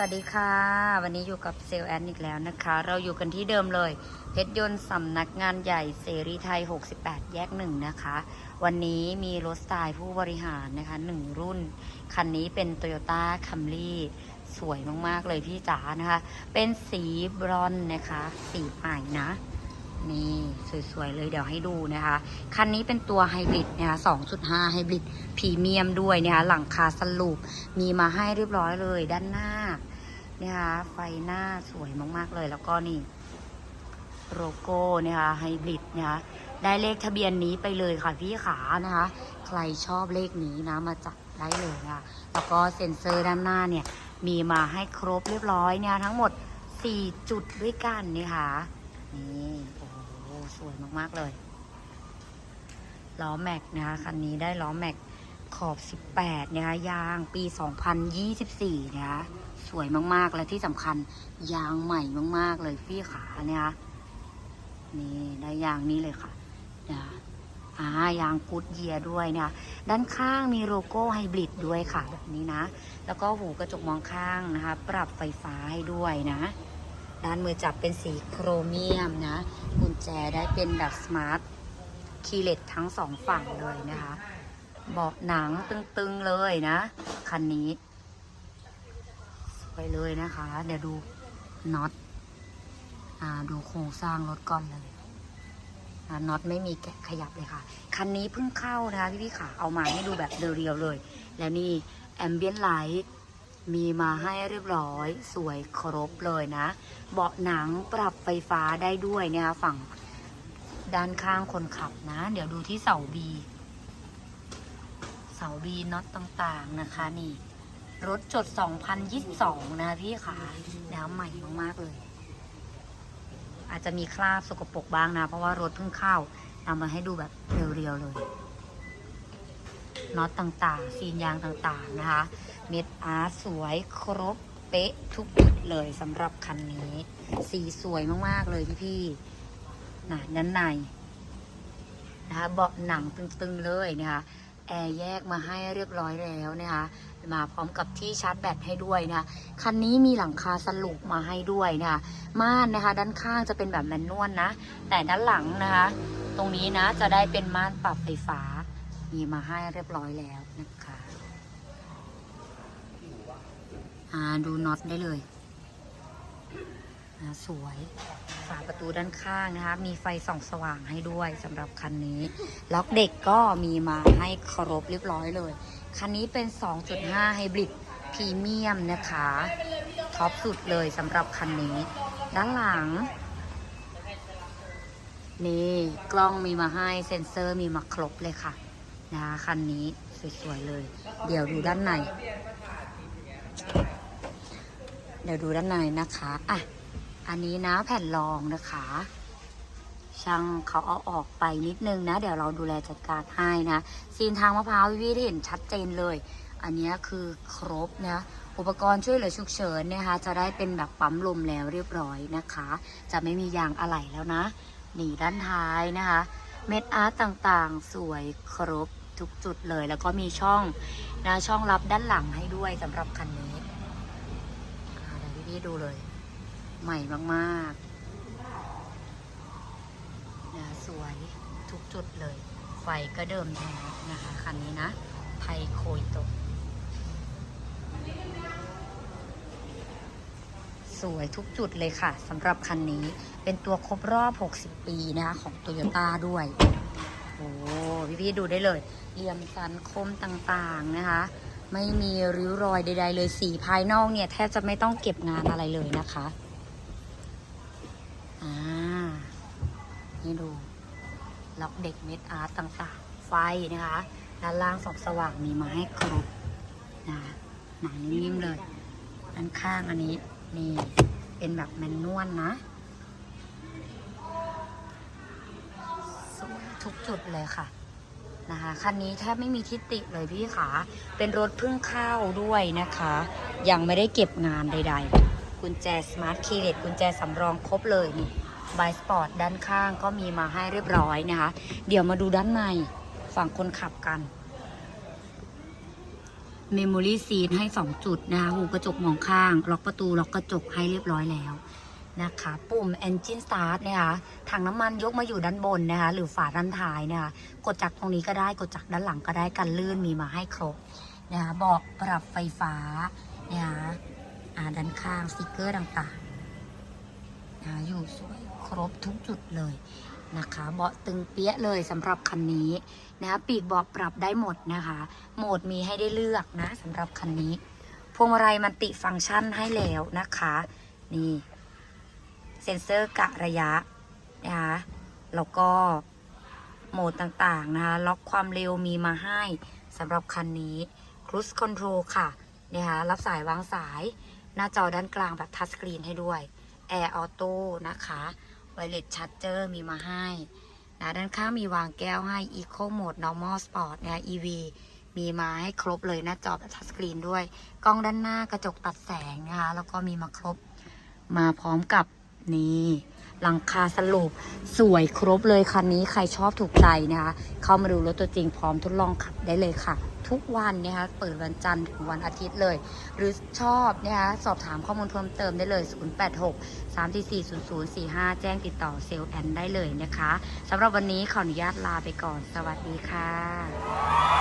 สวัสดีค่ะ วันนี้อยู่กับเซลแอนอีกแล้วนะคะ เราอยู่กันที่เดิมเลย เพชรยนต์สำนักงานใหญ่เสรีไทย 68 แยกหนึ่งนะคะ วันนี้มีรถสไตล์ผู้บริหารนะคะหนึ่งรุ่น คันนี้เป็น Toyota Camry สวยมากๆเลยพี่จ๋านะคะ เป็นสีบรอนนะคะ สีใหม่นะ นี่สวยๆเลยเดี๋ยวให้ดูนะคะ คันนี้เป็นตัวไฮบริดนะคะ 2.5 ไฮบริดพรีเมียมด้วยนะคะ หลังคาสลูปมีมาให้เรียบร้อยเลยด้านหน้า นะคะไฟหน้าสวยมากๆเลย แล้วก็นี่โลโก้นะคะไฮบริดนะคะได้เลขทะเบียนนี้ไปเลยค่ะพี่ขานะคะ ใครชอบเลขนี้นะมาจับได้เลยนะคะแล้วก็เซ็นเซอร์ด้านหน้าเนี่ย มีมาให้ครบเรียบร้อยเนี่ยทั้งหมด 4 จุดด้วยกันนะคะนี่โอ้โหสวยมากๆเลยล้อแม็กนะคะคันนี้ได้ล้อแม็กขอบ 18นะคะยางปี 2024นะคะ สวยมากๆ และที่สำคัญยางใหม่มาก ๆ เลยพี่ขาเนี่ยคะนี่ได้ยางนี้เลยค่ะนะอ่ายางกูดเยียด้วยนะคะด้านข้างมีโลโก้ไฮบริดด้วยค่ะแบบนี้นะ แล้วก็หูกระจกมองข้างนะคะ ปรับไฟฟ้าให้ด้วยนะ ด้านมือจับเป็นสีโครเมียมนะกุญแจได้เป็นแบบสมาร์ทคีเลตทั้งสองฝั่งเลยนะคะ เบาะหนังตึงๆเลยนะ คันนี้ สวยเลยนะคะ เดี๋ยวดูน็อตอ่าดูโครงสร้างรถก่อนเลยอ่าน็อตไม่มีแกะขยับเลยค่ะ คันนี้เพิ่งเข้านะคะพี่พี่ขาเอามาให้ดูแบบเรียวๆเลย แล้วนี่แอมเบียนไลท์มีมาให้เรียบร้อย สวยครบเลยนะ เบาะหนังปรับไฟฟ้าได้ด้วยนะคะฝั่งด้านข้างคนขับนะ เดี๋ยวดูที่เสาบี เสาบีน็อตต่างๆนะคะนี่ รถจด 2022 นะพี่ขาน้ำใหม่มากๆเลย อาจจะมีคราบสกปรกบ้างนะ เพราะว่ารถเพิ่งเข้านำมาให้ดูแบบเรียวๆเลยน็อตต่างๆ ซีนยางต่างๆนะคะ เม็ดอาร์ตสวยครบเป๊ะทุกจุดเลยสำหรับคันนี้ สีสวยมากๆเลยพี่ๆนะด้านในนะคะเบาะหนังตึงๆเลยนะคะ แอร์แยกมาให้เรียบร้อยแล้วนะคะมาพร้อมกับที่ชาร์จแบตให้ด้วยนะคะคันนี้มีหลังคาสลุปมาให้ด้วยนะคะม่านนะคะ ด้านข้างจะเป็นแบบแมนนวลนะ แต่ด้านหลังนะคะ ตรงนี้นะจะได้เป็นม่านปรับไฟฟ้า มีมาให้เรียบร้อยแล้วนะคะอ่าดูน็อตได้เลย อ่าสวยฝาประตูด้านข้างนะคะ มีไฟส่องสว่างให้ด้วยสำหรับคันนี้ ล็อกเด็กก็มีมาให้ครบเรียบร้อยเลย คันนี้เป็น 2.5 ไฮบริดพรีเมียมนะคะท็อปสุดเลยสำหรับคันนี้ ด้านหลัง นี่กล้องมีมาให้เซ็นเซอร์มีมาครบเลยค่ะนะคะคันนี้สวยๆเลย เดี๋ยวดูด้านใน เดี๋ยวดูด้านในนะคะ อะ อันนี้นะแผ่นรองนะคะ ช่างเขาเอาออกไปนิดนึงนะ เดี๋ยวเราดูแลจัดการให้นะซีนทางมะพร้าวพี่ได้เห็นชัดเจนเลย อันนี้คือครบนะอุปกรณ์ช่วยเหลือฉุกเฉินเนยคะจะได้เป็นแบบปั๊มลมแล้วเรียบร้อยนะคะ จะไม่มียางอะไหล่แล้วนะนี่ด้านท้ายนะคะ เม็ดอาร์ตต่างๆ สวยครบทุกจุดเลย แล้วก็มีช่องนะช่องรับด้านหลังให้ด้วยสำหรับคันนี้อ่าเดี๋ยวพี่ๆดูเลย ใหม่มากๆนะสวยทุกจุดเลย ไฟก็เดิมแท้นะคะคันนี้นะ ไทยโคยโตะสวยทุกจุดเลยค่ะสำหรับคันนี้เป็นตัวครบรอบ 60 ปีนะคะของโตโยต้าด้วย โอ้พี่ๆดูได้เลยเหลี่ยมสันคมต่างๆนะคะไม่มีริ้วรอยใด ๆ เลยสีภายนอกเนี่ย แทบจะไม่ต้องเก็บงานอะไรเลยนะคะ อ่า นี่ดู ล็อกเด็กเม็ดอาร์ตต่างๆ ไฟนะคะ ด้านล่างสองสว่างมีมาให้ครบนะหนังนิ่มๆเลยด้านข้างอันนี้นี่เป็นแบบแมนนวลนะสวยทุกจุดเลยค่ะนะคะคันนี้แทบไม่มีทิฏติเลยพี่ขา เป็นรถเพิ่งเข้าด้วยนะคะ ยังไม่ได้เก็บงานใด ๆ กุญแจสมาร์ทคีย์เลตกุญแจสำรองครบเลยนี่บายสปอร์ตด้านข้างก็มีมาให้เรียบร้อยนะคะ เดี๋ยวมาดูด้านในฝั่งคนขับกันเมมโมรี่ซีนให้ 2 จุดนะคะหูกระจกมองข้าง ล็อกประตู ล็อกกระจกให้เรียบร้อยแล้วนะคะ ปุ่ม Engine Start นะคะถังน้ำมันยกมาอยู่ด้านบนนะคะ หรือฝาด้านท้ายนะคะ กดจากตรงนี้ก็ได้ กดจากด้านหลังก็ได้กันลื่นมีมาให้ครบนะคะเบาะปรับไฟฟ้านะคะ อ่าด้านข้างสติกเกอร์ต่างๆนะอยู่สวยครบทุกจุดเลยนะคะเบาะตึงเปี้ยเลยสำหรับคันนี้นะะปีกเบาะปรับได้หมดนะคะ โหมดมีให้ได้เลือกนะสำหรับคันนี้ พวงมาลัยมันติฟังก์ชันให้แล้วนะคะ นี่เซ็นเซอร์กะระยะนะคะแล้วก็โหมดต่างๆนะคะล็อกความเร็วมีมาให้สำหรับคันนี้ Cruise Control ค่ะนะคะรับสายวางสาย หน้าจอด้านกลางแบบทัชสกรีนให้ด้วย Air Auto นะคะ Wireless Charger มีมาให้นะด้านข้างมีวางแก้วให้ Eco Mode Normal Sport นะคะ EV มีมาให้ครบเลยหน้าจอแบบทัชสกรีนด้วย กล้องด้านหน้ากระจกตัดแสงนะคะ แล้วก็มีมาครบมาพร้อมกับนี่หลังคาสรุปสวยครบเลยคันนี้ใครชอบถูกใจนะคะ เข้ามาดูรถตัวจริงพร้อมทดลองขับได้เลยค่ะ ทุกวันนะคะเปิดวันจันทร์ถึงวันอาทิตย์เลย หรือชอบนะคะสอบถามข้อมูลเพิ่มเติมได้เลย 086 344 0045 แจ้งติดต่อเซลแอนได้เลยนะคะสำหรับวันนี้ขออนุญาตลาไปก่อนสวัสดีค่ะ